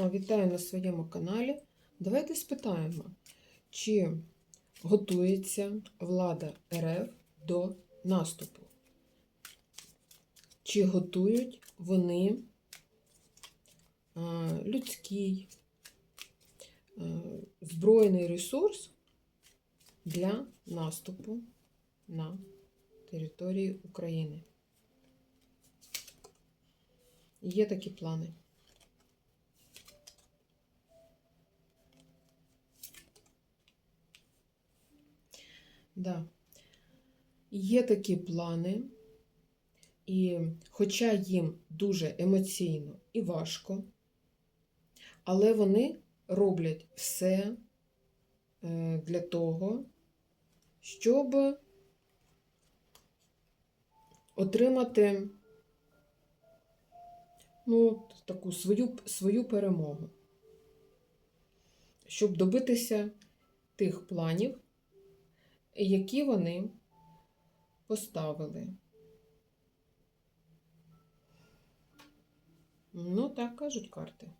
Вітаю на своєму каналі. Давайте спитаємо, чи готується влада РФ до наступу? Чи готують вони людський збройний ресурс для наступу на території України? Є такі плани. Да. Є такі плани, і хоча їм дуже емоційно і важко, але вони роблять все е, для того, щоб отримати ну, таку свою, свою перемогу, щоб добитися тих планів, які вони поставили. Ну, так кажуть карти.